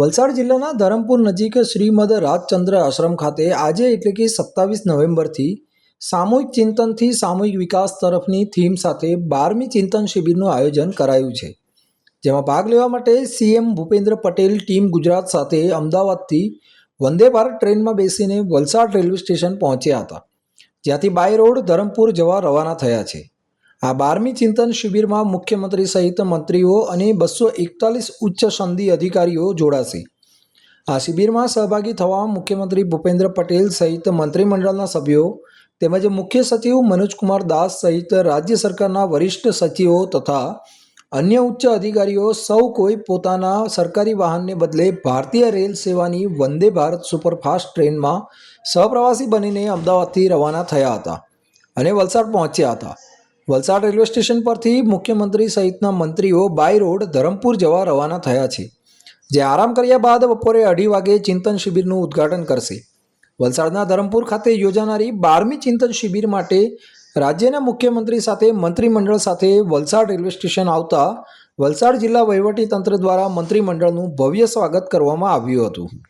વલસાડ જિલ્લાના ધરમપુર નજીક શ્રીમદ રાજચંદ્ર આશ્રમ ખાતે આજે એટલે કે સત્તાવીસ નવેમ્બરથી સામૂહિક ચિંતનથી સામૂહિક વિકાસ તરફની થીમ સાથે બારમી ચિંતન શિબિરનું આયોજન કરાયું છે. જેમાં ભાગ લેવા માટે સીએમ ભૂપેન્દ્ર પટેલ, ટીમ ગુજરાત સાથે અમદાવાદથી વંદે ભારત ટ્રેનમાં બેસીને વલસાડ રેલવે સ્ટેશન પહોંચ્યા હતા. જ્યાંથી બાય રોડ ધરમપુર જવા રવાના થયા છે. આ બારમી ચિંતન શિબિરમાં મુખ્યમંત્રી સહિત મંત્રીઓ અને બસો એકતાલીસ ઉચ્ચ સંધિ અધિકારીઓ જોડાશે. આ શિબિરમાં સહભાગી થવા મુખ્યમંત્રી ભૂપેન્દ્ર પટેલ સહિત મંત્રીમંડળના સભ્યો તેમજ મુખ્ય સચિવ મનોજકુમાર દાસ સહિત રાજ્ય સરકારના વરિષ્ઠ સચિવો તથા અન્ય ઉચ્ચ અધિકારીઓ સૌ કોઈ પોતાના સરકારી વાહનને બદલે ભારતીય રેલ સેવાની વંદે ભારત સુપરફાસ્ટ ટ્રેનમાં સહપ્રવાસી બનીને અમદાવાદથી રવાના થયા હતા અને વલસાડ પહોંચ્યા હતા. વલસાડ રેલવે સ્ટેશન પરથી મુખ્યમંત્રી સહિતના મંત્રીઓ બાય રોડ ધરમપુર જવા રવાના થયા છે, જે આરામ કર્યા બાદ બપોરે અઢી વાગે ચિંતન શિબિરનું ઉદ્ઘાટન કરશે. વલસાડના ધરમપુર ખાતે યોજાનારી બારમી ચિંતન શિબિર માટે રાજ્યના મુખ્યમંત્રી સાથે મંત્રીમંડળ સાથે વલસાડ રેલવે સ્ટેશન આવતા વલસાડ જિલ્લા વહીવટી તંત્ર દ્વારા મંત્રીમંડળનું ભવ્ય સ્વાગત કરવામાં આવ્યું હતું.